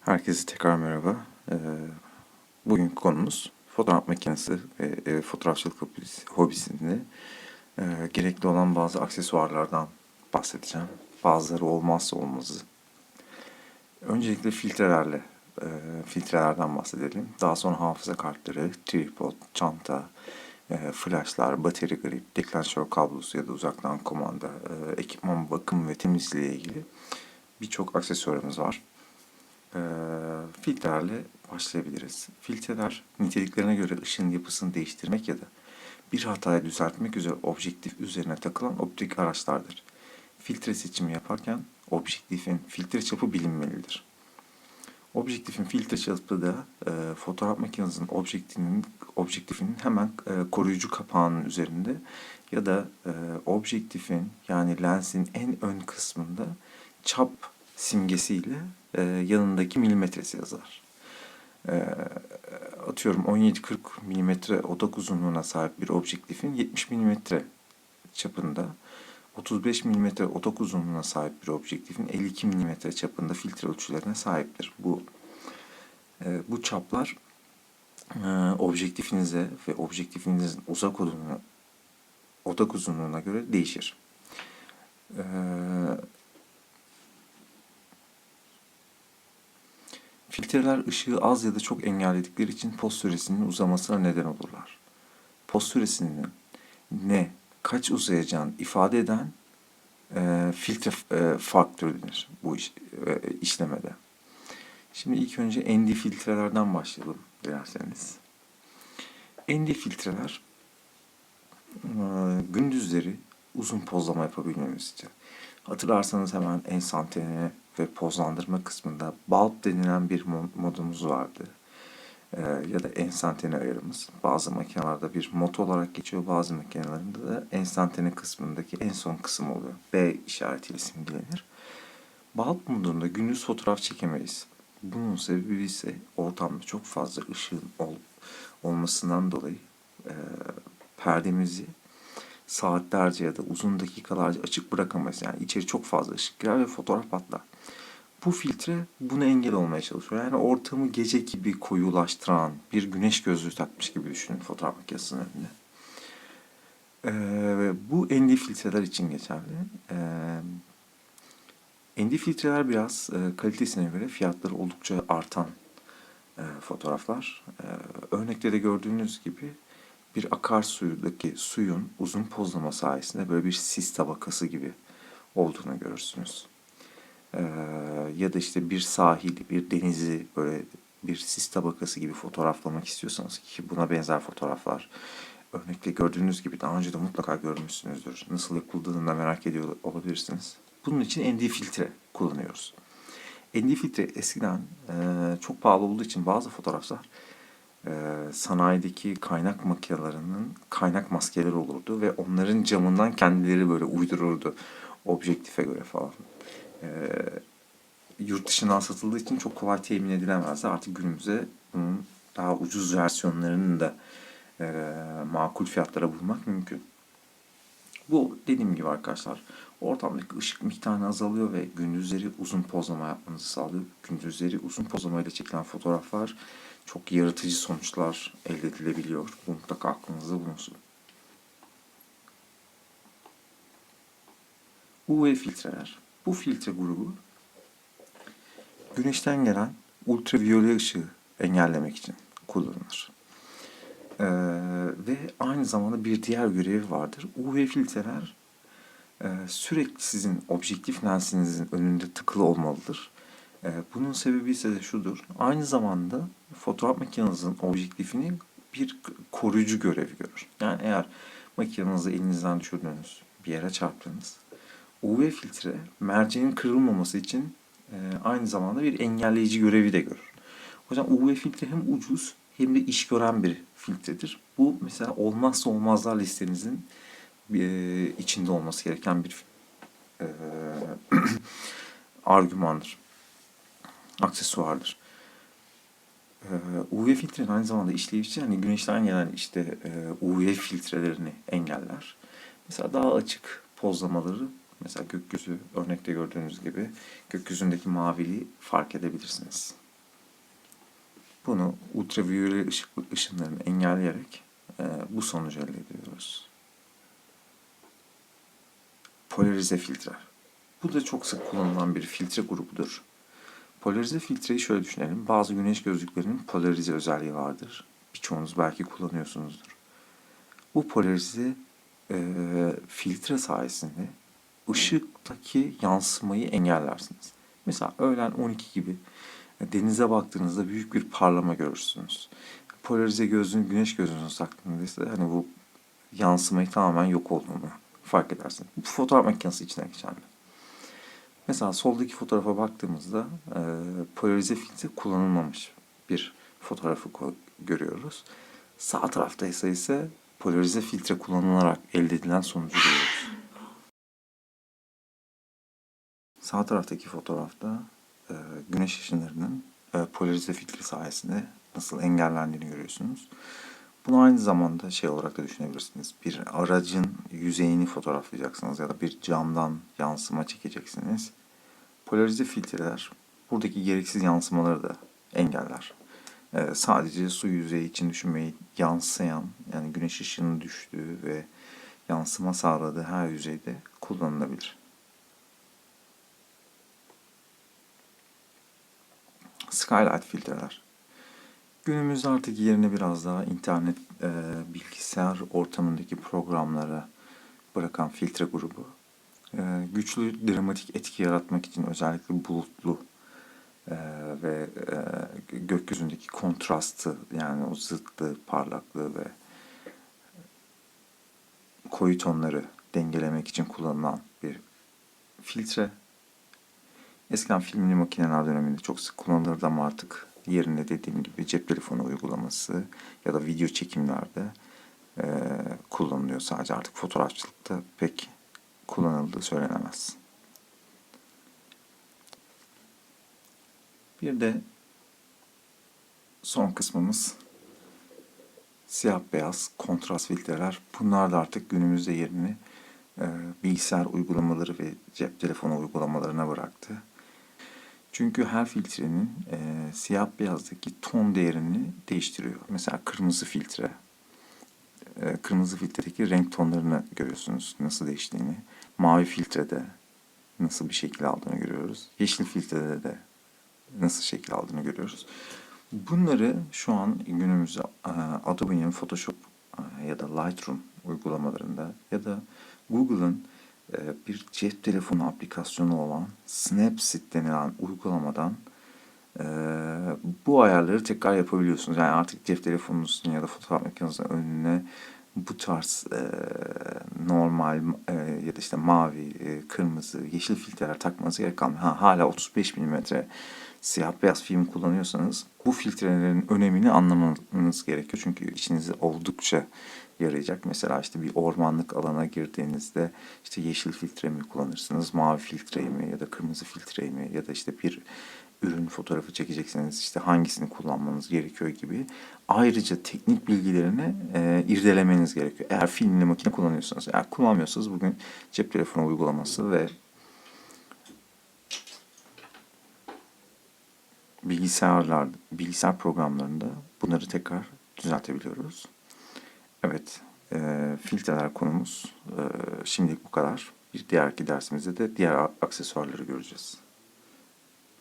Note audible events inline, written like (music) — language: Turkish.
Herkese tekrar merhaba. Ee, Bugünkü konumuz fotoğraf makinesi ve fotoğrafçılık hobisi- hobisinde e, gerekli olan bazı aksesuarlardan bahsedeceğim. Bazıları olmazsa olmazı. Öncelikle filtrelerle, e, filtrelerden bahsedelim. Daha sonra hafıza kartları, tripod, çanta, flashlar, bateri grip, deklanşör kablosu ya da uzaktan kumanda, ekipman bakım ve temizliği ile ilgili birçok aksesuarımız var. Ee, filtrelerle başlayabiliriz. Filtreler niteliklerine göre ışığın yapısını değiştirmek ya da bir hatayı düzeltmek üzere objektif üzerine takılan optik araçlardır. Filtre seçimi yaparken objektifin filtre çapı bilinmelidir. Objektifin filtre çapı da e, fotoğraf makinesinin objektifinin, objektifinin hemen e, koruyucu kapağının üzerinde ya da e, objektifin yani lensin en ön kısmında çap simgesiyle e, yanındaki milimetresi yazar. E, atıyorum 17-40 milimetre odak uzunluğuna sahip bir objektifin 70 milimetre çapında 35 milimetre odak uzunluğuna sahip bir objektifin 52 milimetre çapında filtre ölçülerine sahiptir. Bu e, bu çaplar e, objektifinize ve objektifinizin uzak uzunluğuna, odak uzunluğuna göre değişir. E, Filtreler ışığı az ya da çok engelledikleri için poz süresinin uzamasına neden olurlar. Poz süresinin ne, kaç uzayacağını ifade eden e, filtre e, faktörü denir bu iş, e, işlemede. Şimdi ilk önce ND filtrelerden başlayalım dilerseniz. ND filtreler e, gündüzleri uzun pozlama yapabilmemiz için. Hatırlarsanız hemen enstantane ve pozlandırma kısmında bulb denilen bir mo- modumuz vardı. Ee, ya da enstantane ayarımız. Bazı makinelerde bir mod olarak geçiyor. Bazı makinelerinde de enstantane kısmındaki en son kısım oluyor. B işaretiyle simgelenir. Bulb modunda gündüz fotoğraf çekemeyiz. Bunun sebebi ise ortamda çok fazla ışığın ol- olmasından dolayı e, perdemizi saatlerce ya da uzun dakikalarca açık bırakamayız. Yani içeri çok fazla ışık girer ve fotoğraf patlar. Bu filtre buna engel olmaya çalışıyor. Yani ortamı gece gibi koyulaştıran bir güneş gözlüğü takmış gibi düşünün fotoğraf makinesinin önünde. Ee, bu ND filtreler için geçerli. Ee, ND filtreler biraz e, kalitesine göre fiyatları oldukça artan e, fotoğraflar. Ee, örnekte de gördüğünüz gibi bir akarsuyudaki suyun uzun pozlama sayesinde böyle bir sis tabakası gibi olduğunu görürsünüz. Ee, ya da işte bir sahili, bir denizi böyle bir sis tabakası gibi fotoğraflamak istiyorsanız ki buna benzer fotoğraflar örnekte gördüğünüz gibi daha önce de mutlaka görmüşsünüzdür. Nasıl yapıldığını da merak ediyor olabilirsiniz. Bunun için ND filtre kullanıyoruz. ND filtre eskiden e, çok pahalı olduğu için bazı fotoğraflar e, sanayideki kaynak makinelerinin kaynak maskeleri olurdu ve onların camından kendileri böyle uydururdu objektife göre falan. E, yurt dışından satıldığı için çok kolay temin edilemezdi. Artık günümüzde bunun daha ucuz versiyonlarını da e, makul fiyatlara bulmak mümkün. Bu dediğim gibi arkadaşlar ortamdaki ışık miktarı azalıyor ve gündüzleri uzun pozlama yapmanızı sağlıyor. Gündüzleri uzun pozlamayla çekilen fotoğraflar çok yaratıcı sonuçlar elde edilebiliyor. Bu mutlaka aklınızda bulunsun. UV filtreler. Bu filtre grubu güneşten gelen ultraviyole ışığı engellemek için kullanılır. Ee, ve aynı zamanda bir diğer görevi vardır. UV filtreler e, sürekli sizin objektif lensinizin önünde tıkılı olmalıdır. E, bunun sebebi ise de şudur. Aynı zamanda fotoğraf makinenizin objektifini bir koruyucu görevi görür. Yani eğer makinenizi elinizden düşürdüğünüz bir yere çarptınız. UV filtre merceğin kırılmaması için e, aynı zamanda bir engelleyici görevi de görür. O yüzden UV filtre hem ucuz hem de iş gören bir filtredir. Bu mesela olmazsa olmazlar listenizin e, içinde olması gereken bir e, (clears throat) argümandır. Aksesuardır. E, UV filtrenin aynı zamanda işleyişi yani güneşten gelen işte e, UV filtrelerini engeller. Mesela daha açık pozlamaları mesela gökyüzü örnekte gördüğünüz gibi gökyüzündeki maviliği fark edebilirsiniz. Bunu ultraviyole ışık ışınlarını engelleyerek e, bu sonucu elde ediyoruz. Polarize filtreler. Bu da çok sık kullanılan bir filtre grubudur. Polarize filtreyi şöyle düşünelim. Bazı güneş gözlüklerinin polarize özelliği vardır. Birçoğunuz belki kullanıyorsunuzdur. Bu polarize e, filtre sayesinde ışıktaki yansımayı engellersiniz. Mesela öğlen 12 gibi denize baktığınızda büyük bir parlama görürsünüz. Polarize gözlüğün güneş gözlüğünü taktığınızda hani bu yansımayı tamamen yok olduğunu fark edersiniz. Bu fotoğraf makinesi içine geçerli. Mesela soldaki fotoğrafa baktığımızda e, polarize filtre kullanılmamış bir fotoğrafı görüyoruz. Sağ tarafta ise ise polarize filtre kullanılarak elde edilen sonucu görüyoruz. Sağ taraftaki fotoğrafta e, güneş ışınlarının e, polarize filtre sayesinde nasıl engellendiğini görüyorsunuz. Bunu aynı zamanda şey olarak da düşünebilirsiniz. Bir aracın yüzeyini fotoğraflayacaksınız ya da bir camdan yansıma çekeceksiniz. Polarize filtreler buradaki gereksiz yansımaları da engeller. Ee, sadece su yüzeyi için düşünmeyi yansıyan yani güneş ışığının düştüğü ve yansıma sağladığı her yüzeyde kullanılabilir. Skylight filtreler. Günümüzde artık yerine biraz daha internet, e, bilgisayar ortamındaki programlara bırakan filtre grubu. E, güçlü dramatik etki yaratmak için özellikle bulutlu e, ve e, gökyüzündeki kontrastı yani o zıtlığı, parlaklığı ve koyu tonları dengelemek için kullanılan bir filtre. Eskiden filmli makineler döneminde çok sık kullanılırdı ama artık yerine dediğim gibi cep telefonu uygulaması ya da video çekimlerde e, kullanılıyor. Sadece artık fotoğrafçılıkta pek kullanıldığı söylenemez. Bir de son kısmımız siyah beyaz kontrast filtreler. Bunlar da artık günümüzde yerini e, bilgisayar uygulamaları ve cep telefonu uygulamalarına bıraktı. Çünkü her filtrenin e, siyah beyazdaki ton değerini değiştiriyor. Mesela kırmızı filtre. E, kırmızı filtredeki renk tonlarını görüyorsunuz nasıl değiştiğini. Mavi filtrede nasıl bir şekil aldığını görüyoruz. Yeşil filtrede de nasıl şekil aldığını görüyoruz. Bunları şu an günümüzde e, Adobe'nin Photoshop e, ya da Lightroom uygulamalarında ya da Google'ın bir cep telefonu aplikasyonu olan Snapseed denilen uygulamadan e, bu ayarları tekrar yapabiliyorsunuz. Yani artık cep telefonunuzun ya da fotoğraf makinenizin önüne bu tarz e, normal e, ya da işte mavi, e, kırmızı, yeşil filtreler takmanıza gerek kalmıyor. Ha, hala 35 mm siyah beyaz film kullanıyorsanız bu filtrelerin önemini anlamanız gerekiyor. Çünkü içinize oldukça yarayacak. Mesela işte bir ormanlık alana girdiğinizde işte yeşil filtre mi kullanırsınız, mavi filtreyi mi ya da kırmızı filtreyi mi ya da işte bir ürün fotoğrafı çekecekseniz işte hangisini kullanmanız gerekiyor gibi ayrıca teknik bilgilerini e, irdelemeniz gerekiyor. Eğer filmli makine kullanıyorsanız, eğer kullanmıyorsanız bugün cep telefonu uygulaması ve bilgisayarlar, bilgisayar programlarında bunları tekrar düzeltebiliyoruz. Evet, e, filtreler konumuz e, şimdilik bu kadar. Bir diğerki dersimizde de diğer aksesuarları göreceğiz.